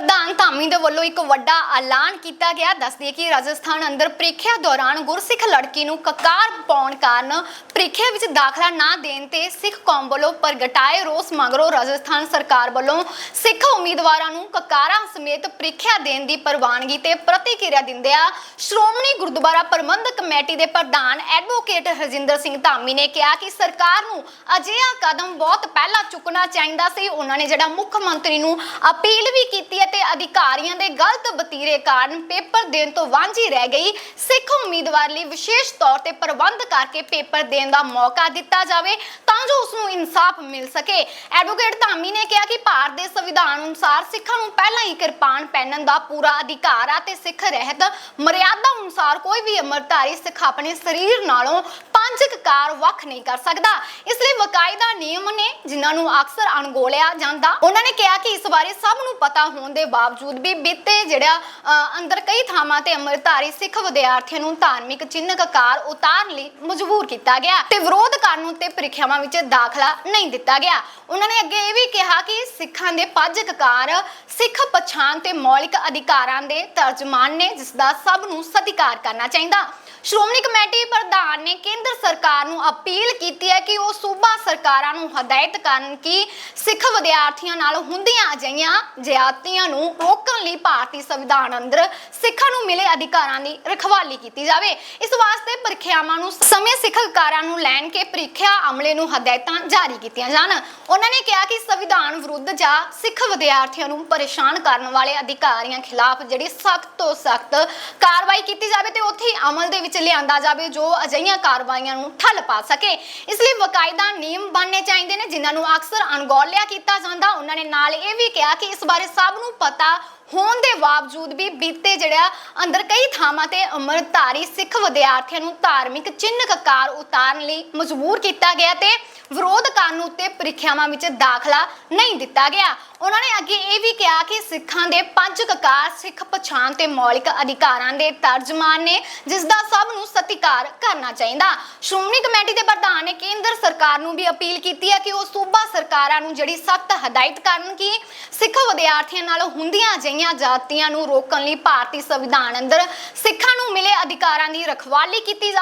ਪ੍ਰਧਾਨ ਧਾਮੀ ਦੇ ਵੱਲੋਂ ਇੱਕ ਵੱਡਾ ਐਲਾਨ ਕੀਤਾ ਗਿਆ। ਦੱਸਦੀ ਕਿ ਰਾਜਸਥਾਨ ਅੰਦਰ ਪ੍ਰੀਖਿਆ ਦੌਰਾਨ ਗੁਰਸਿੱਖ ਲੜਕੀ ਨੂੰ ਕਕਾਰ ਪਾਉਣ ਕਾਰਨ ਪ੍ਰੀਖਿਆ ਵਿੱਚ ਦਾਖਲਾ ਨਾ ਦੇਣ ਤੇ ਸਿੱਖ ਕੌਮ ਵੱਲੋਂ ਪ੍ਰਗਟਾਏ ਰੋਸ, ਮਗਰੋਂ ਰਾਜਸਥਾਨ ਸਰਕਾਰ ਵੱਲੋਂ ਸਿੱਖ ਉਮੀਦਵਾਰਾਂ ਨੂੰ ਕਕਾਰਾਂ ਸਮੇਤ ਪ੍ਰੀਖਿਆ ਦੇਣ ਦੀ ਪ੍ਰਵਾਨਗੀ ਤੇ ਪ੍ਰਤੀਕਿਰਿਆ ਦਿੰਦਿਆਂ ਸ਼੍ਰੋਮਣੀ ਗੁਰਦੁਆਰਾ ਪ੍ਰਬੰਧਕ ਕਮੇਟੀ ਦੇ ਪ੍ਰਧਾਨ ਐਡਵੋਕੇਟ ਹਰਜਿੰਦਰ ਸਿੰਘ ਧਾਮੀ ਨੇ ਕਿਹਾ ਕਿ ਸਰਕਾਰ ਨੂੰ ਅਜਿਹਾ ਕਦਮ ਬਹੁਤ ਪਹਿਲਾਂ ਚੁੱਕਣਾ ਚਾਹੀਦਾ ਸੀ। ਉਹਨਾਂ ਨੇ ਜਿਹੜਾ ਮੁੱਖ ਮੰਤਰੀ ਨੂੰ ਅਪੀਲ ਵੀ ਕੀਤੀ ਹੈ ਅਧਿਕਾਰ ਅਧਿਕਾਰੀਆਂ ਦੇ ਗਲਤ ਬਤੀਰੇ ਕਾਰਨ ਪੇਪਰ ਦੇਣ ਤੋਂ ਵਾਂਝੀ ਰਹਿ ਗਈ। ਸਿੱਖ ਉਮੀਦਵਾਰ ਲਈ ਵਿਸ਼ੇਸ਼ ਤੌਰ ਤੇ ਪ੍ਰਬੰਧ ਕਰਕੇ ਪੇਪਰ ਦੇਣ ਦਾ ਮੌਕਾ ਦਿੱਤਾ ਜਾਵੇ ਤਾਂ ਜੋ ਉਸ ਨੂੰ ਇਨਸਾਫ ਮਿਲ ਸਕੇ। ਐਡਵੋਕੇਟ ਧਾਮੀ ਨੇ ਕਿਹਾ ਕਿ ਭਾਰਤ ਦੇ ਸੰਵਿਧਾਨ ਅਨੁਸਾਰ ਸਿੱਖਾਂ ਨੂੰ ਪਹਿਲਾਂ ਹੀ ਕਿਰਪਾਨ ਪਹਿਨਣ ਦਾ ਪੂਰਾ ਅਧਿਕਾਰ ਆ ਤੇ ਸਿੱਖ ਰਹਿਤ ਮਰਿਆਦਾ ਅਨੁਸਾਰ ਕੋਈ ਵੀ ਅਮਰਧਾਰੀ ਸਿੱਖ ਆਪਣੇ ਸਰੀਰ ਨਾਲੋਂ ਪੰਜ ਕਕਾਰ ਵੱਖ ਨਹੀਂ ਕਰ ਸਕਦਾ। ਇਸ ਲਈ ਵਕਾਇਦਾ ਨਿਯਮ ਨੇ ਜਿਨ੍ਹਾਂ ਨੂੰ ਅਕਸਰ ਅਣਗੋਲਿਆ ਜਾਂਦਾ, ਉਹਨਾਂ ਨੇ ਕਿਹਾ ਕਿ ਇਸ ਬਾਰੇ ਸਭ ਨੂੰ ਪਤਾ ਹੋਣ ਦੇ ਬਾਵਜੂਦ ਵੀ ਬੀਤੇ ਜਿਹੜਾ ਅੰਦਰ ਕਈ ਥਾਵਾਂ ਤੇ ਅਮਰਧਾਰੀ ਸਿੱਖ ਵਿਦਿਆਰਥੀਆਂ ਨੂੰ ਧਾਰਮਿਕ ਚਿੰਨ੍ਹ ਕਕਾਰ ਉਤਾਰਨ ਲਈ ਮਜਬੂਰ ਕੀਤਾ ਗਿਆ ਤੇ ਵਿਰੋਧ ਕਰਨ ਉੱਤੇ ਪ੍ਰੀਖਿਆਵਾਂ ਵਿੱਚ ਦਾਖਲਾ ਨਹੀਂ ਦਿੱਤਾ ਗਿਆ। ਉਹਨਾਂ ਨੇ ਅੱਗੇ ਇਹ ਵੀ ਕਿਹਾ ਕਿ ਸਿੱਖਾਂ ਦੇ ਪੰਜ ਕਕਾਰ ਸਿੱਖ ਪਛਾਣ ਤੇ ਮੌਲਿਕ ਅਧਿਕਾਰਾਂ ਦੇ ਤਰਜਮਾਨ ਨੇ ਜਿਸ ਦਾ ਸਭ ਨੂੰ ਸਤਿਕਾਰ ਕਰਨਾ ਚਾਹੀਦਾ। ਸ਼੍ਰੋਮਣੀ ਕਮੇਟੀ ਪ੍ਰਧਾਨ ਨੇ ਕੇਂਦਰ ਸਰਕਾਰ ਨੂੰ ਅਪੀਲ ਕੀਤੀ ਹੈ ਕਿ ਉਹ ਸੂਬਾ ਸਰਕਾਰਾਂ ਨੂੰ ਹਦਾਇਤ ਕਰਨ ਕਿ ਸਿੱਖ ਵਿਦਿਆਰਥੀਆਂ ਨਾਲ ਹੁੰਦੀਆਂ ਅਜਿਹੀਆਂ ਜ਼ਿਆਦਤੀਆਂ ਨੂੰ ਰੋਕਣ ਲਈ ਭਾਰਤੀ ਸੰਵਿਧਾਨ ਅੰਦਰ ਸਿੱਖਾਂ ਨੂੰ ਮਿਲੇ ਅਧਿਕਾਰਾਂ ਦੀ ਰਖਵਾਲੀ ਕੀਤੀ ਜਾਵੇ। ਇਸ ਵਾਸਤੇ ਪ੍ਰੀਖਿਆਵਾਂ ਨੂੰ ਸਮੇਂ ਸਿੱਖਕਾਰਾਂ ਨੂੰ ਲੈਣ ਕੇ ਪ੍ਰੀਖਿਆ ਅਮਲੇ ਨੂੰ ਹਦਾਇਤਾਂ ਜਾਰੀ ਕੀਤੀਆਂ ਜਾਣ। ਉਹਨਾਂ ਨੇ ਕਿਹਾ ਕਿ ਸੰਵਿਧਾਨ ਵਿਰੁੱਧ ਜਾਂ ਸਿੱਖ ਵਿਦਿਆਰਥੀਆਂ ਨੂੰ ਪਰੇਸ਼ਾਨ ਕਰਨ ਵਾਲੇ ਅਧਿਕਾਰੀਆਂ ਖਿਲਾਫ ਜਿਹੜੀ ਸਖਤ ਤੋਂ ਸਖਤ ਕਾਰਵਾਈ ਕੀਤੀ ਜਾਵੇ ਤੇ ਉੱਥੇ ਅਮਲ ਦੇ ਵਿੱਚ ਲਿਆਂਦਾ ਜਾਵੇ, ਜੋ ਅਜਿਹੀਆਂ ਕਾਰਵਾਈਆਂ ਨੂੰ ਠੱਲ ਪਾ ਸਕੇ। ਇਸ ਲਈ ਵਕਾਇਦਾ ਨਿਯਮ ਬਣਨੇ ਚਾਹੀਦੇ ਨੇ, ਜਿਨ੍ਹਾਂ ਨੂੰ ਅਕਸਰ ਅਣਗੌਲਿਆ ਕੀਤਾ ਜਾਂਦਾ। ਉਹਨਾਂ ਨੇ ਨਾਲ ਇਹ ਵੀ ਕਿਹਾ ਕਿ ਇਸ ਬਾਰੇ ਸਭ ਨੂੰ ਪਤਾ ਹੋਣ ਦੇ ਬਾਵਜੂਦ ਵੀ ਬੀਤੇ ਜਿਹੜਾ ਅੰਦਰ ਕਈ ਥਾਵਾਂ ਤੇ ਅਮਰਧਾਰੀ ਸਿੱਖ ਵਿਦਿਆਰਥੀਆਂ ਨੂੰ ਧਾਰਮਿਕ ਚਿੰਨ੍ਹ ਕਕਾਰ ਉਤਾਰਨ ਲਈ ਮਜਬੂਰ ਕੀਤਾ ਗਿਆ ਤੇ ਵਿਰੋਧ ਕਰਨ ਉੱਤੇ ਪ੍ਰੀਖਿਆਵਾਂ ਵਿੱਚ ਦਾਖਲਾ ਨਹੀਂ ਦਿੱਤਾ ਗਿਆ। ਉਹਨਾਂ ਨੇ ਅੱਗੇ ਇਹ ਵੀ ਕਿਹਾ ਕਿ ਸਿੱਖਾਂ ਦੇ ਪੰਜ ਕਕਾਰ ਸਿੱਖ ਪਛਾਣ ਤੇ ਮੌਲਿਕ ਅਧਿਕਾਰਾਂ ਦੇ ਤਰਜਮਾਨ ਨੇ, ਜਿਸ ਦਾ ਸਭ ਨੂੰ ਸਤਿਕਾਰ ਕਰਨਾ ਚਾਹੀਦਾ। ਸ਼੍ਰੋਮਣੀ ਕਮੇਟੀ ਦੇ ਪ੍ਰਧਾਨ ਨੇ ਕੇਂਦਰ ਸਰਕਾਰ ਨੂੰ ਵੀ ਅਪੀਲ ਕੀਤੀ ਹੈ ਕਿ ਉਹ ਸੂਬਾ ਸਰਕਾਰਾਂ ਨੂੰ ਜਿਹੜੀ ਸਖਤ ਹਦਾਇਤ ਕਰਨ ਕਿ ਸਿੱਖ ਵਿਦਿਆਰਥੀਆਂ ਨਾਲ ਹੁੰਦੀਆਂ ਅਜਿਹੀਆਂ ਜਾਤੀਆਂ ਨੂੰ ਰੋਕਣ ਲਈ ਭਾਰਤੀ ਸੰਵਿਧਾਨ ਅੰਦਰ ਸਿੱਖਾਂ ਨੂੰ ਮਿਲੇ ਅਧਿਕਾਰਾਂ ਦੀ ਰਖਵਾਲੀ ਕੀਤੀ ਜਾਵੇ।